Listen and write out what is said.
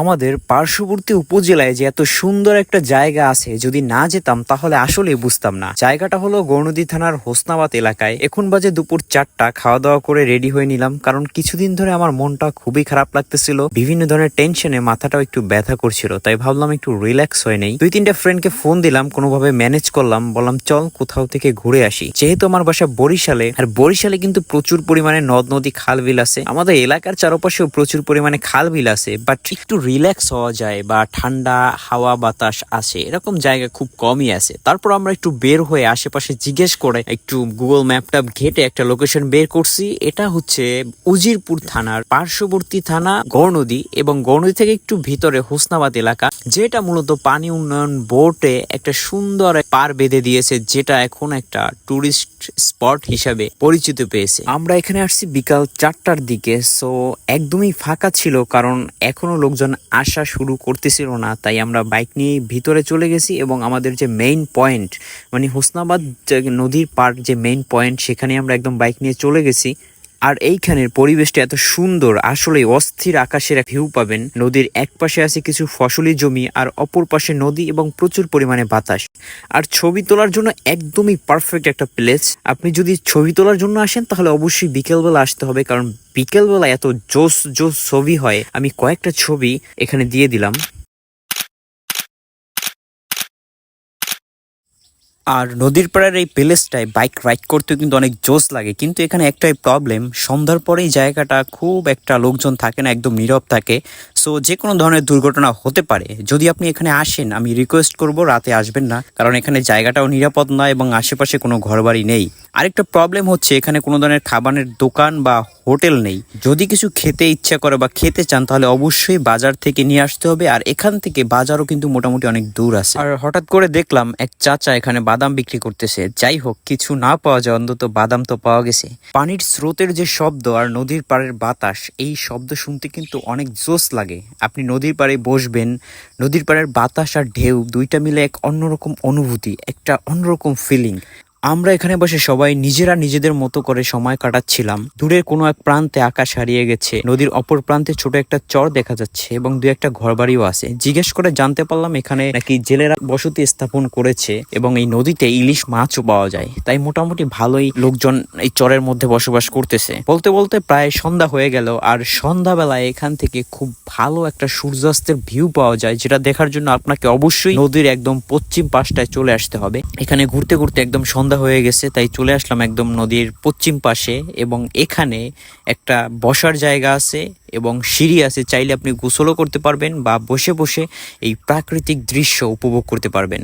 আমাদের পার্শ্ববর্তী উপজেলায় যে এত সুন্দর একটা জায়গা আছে, যদি না যেতাম তাহলে আসলে বুঝতাম না। জায়গাটা হলো গৌনদী থানার হোসনাবাদ এলাকায়। এখন বাজে দুপুর চারটা খাওয়া দাওয়া করে রেডি হয়ে নিলাম, কারণ কিছুদিন ধরে আমার মনটা খুবই খারাপ লাগতেছিল। বিভিন্ন ধরনের টেনশনে মাথাটাও একটু ব্যথা করছিল, তাই ভাবলাম একটু রিল্যাক্স হয়ে নেই। দুই তিনটা ফ্রেন্ডকে ফোন দিলাম, কোনোভাবে ম্যানেজ করলাম, বললাম, চল কোথাও থেকে ঘুরে আসি। যেহেতু আমার বাসা বরিশালে, আর বরিশালে কিন্তু প্রচুর পরিমাণে নদ নদী খাল বিল আছে। আমাদের এলাকার চারপাশেও প্রচুর পরিমাণে খাল বিল আছে বাট একটু রিল্যাক্স হওয়া যায় বা ঠান্ডা হাওয়া বাতাস আসে, এরকম জায়গা খুব কমই আছে। তারপর আমরা একটু বের হয়ে আশেপাশে জিজ্ঞেস করে একটু গুগল ম্যাপটা ঘেটে একটা লোকেশন বের করছি। এটা হচ্ছে উজিরপুর থানার পার্শ্ববর্তী থানা গৌরনদী এবং গৌরনদী থেকে একটু ভিতরে হোসনাবাদ এলাকা, যেটা মূলত পানি উন্নয়ন বোর্ডে একটা সুন্দর পার বেঁধে দিয়েছে, যেটা এখন একটা টুরিস্ট স্পট হিসাবে পরিচিত পেয়েছে। আমরা এখানে আসছি বিকাল চারটার দিকে সো একদমই ফাঁকা ছিল, কারণ এখনও লোকজন আসা শুরু করতেছিল না, তাই আমরা বাইক নিয়ে ভিতরে চলে গেছি এবং আমাদের যে মেইন পয়েন্ট মানে হোসনাবাদ নদীর পার যে মেইন পয়েন্ট সেখানে আমরা একদম বাইক নিয়ে চলে গেছি। আর এইখানের পরিবেশটা এত সুন্দর। আসলে অস্থির আকাশের ভিউ পাবেন। নদীর এক পাশে আছে কিছু ফসলি জমি আর অপর পাশে নদী এবং প্রচুর পরিমাণে বাতাস। আর ছবি তোলার জন্য একদমই পারফেক্ট একটা প্লেস আপনি যদি ছবি তোলার জন্য আসেন, তাহলে অবশ্যই বিকেলবেলা আসতে হবে, কারণ বিকেলবেলা এত জোস জোস ছবি হয়। আমি কয়েকটা ছবি এখানে দিয়ে দিলাম। আর নদীর পাড়ার এই প্লেসটায় বাইক রাইড করতে কিন্তু অনেক জোস লাগে। কিন্তু এখানে একটাই প্রবলেম সন্ধ্যার পরেই জায়গাটা খুব একটা লোকজন থাকে না, একদম নীরব থাকে। সো যে কোনো ধরনের দুর্ঘটনা হতে পারে। যদি আপনি এখানে আসেন, আমি রিকোয়েস্ট করব, রাতে আসবেন না, কারণ এখানে জায়গাটাও নিরাপদ নয় এবং আশেপাশে কোনো ঘরবাড়ি নেই। আরেকটা প্রবলেম হচ্ছে, এখানে কোনো ধরনের খাবারের দোকান বা হোটেল নেই। যদি কিছু খেতে ইচ্ছা করে বা খেতে চান, তাহলে অবশ্যই বাজার থেকে নিয়ে আসতে হবে, আর এখান থেকে বাজারও কিন্তু মোটামুটি অনেক দূর আছে। আর হঠাৎ করে দেখলাম, এক চাচা এখানে বাদাম বিক্রি করতেছে। যাই হোক, কিছু না পাওয়া যায়, অন্তত বাদাম তো পাওয়া গেছে। পানির স্রোতের যে শব্দ আর নদীর পাড়ের বাতাস, এই শব্দ শুনতে কিন্তু অনেক জোস লাগে। আপনি নদীর পাড়ে বসবেন, নদীর পাড়ের বাতাস আর ঢেউ দুইটা মিলে এক অন্যরকম অনুভূতি, একটা অন্যরকম ফিলিং আমরা এখানে বসে সবাই নিজেরা নিজেদের মতো করে সময় কাটাচ্ছিলাম। দূরের কোনো এক প্রান্তে আকাশ হারিয়ে গেছে। নদীর অপর প্রান্তে ছোট একটা চর দেখা যাচ্ছে এবং দু একটা ঘরবাড়িও আছে। জিজ্ঞেস করে জানতে পারলাম এখানে নাকি জেলেরা বসতি স্থাপন করেছে এবং এই নদীতে ইলিশ মাছও পাওয়া যায়। তাই মোটামুটি ভালোই লোকজন এই চরের মধ্যে বসবাস করতেছে। বলতে বলতে প্রায় সন্ধ্যা হয়ে গেল আর সন্ধ্যাবেলায় এখান থেকে খুব ভালো একটা সূর্যাস্তের ভিউ পাওয়া যায়, যেটা দেখার জন্য আপনাকে অবশ্যই নদীর একদম পশ্চিম পাশটায় চলে আসতে হবে। এখানে ঘুরতে ঘুরতে একদম সন্ধ্যা হয়ে গেছে, তাই চলে আসলাম একদম নদীর পশ্চিম পাশে এবং এখানে একটা বসার জায়গা আছে এবং সিঁড়ি আছে। চাইলে আপনি গোসলও করতে পারবেন বা বসে বসে এই প্রাকৃতিক দৃশ্য উপভোগ করতে পারবেন।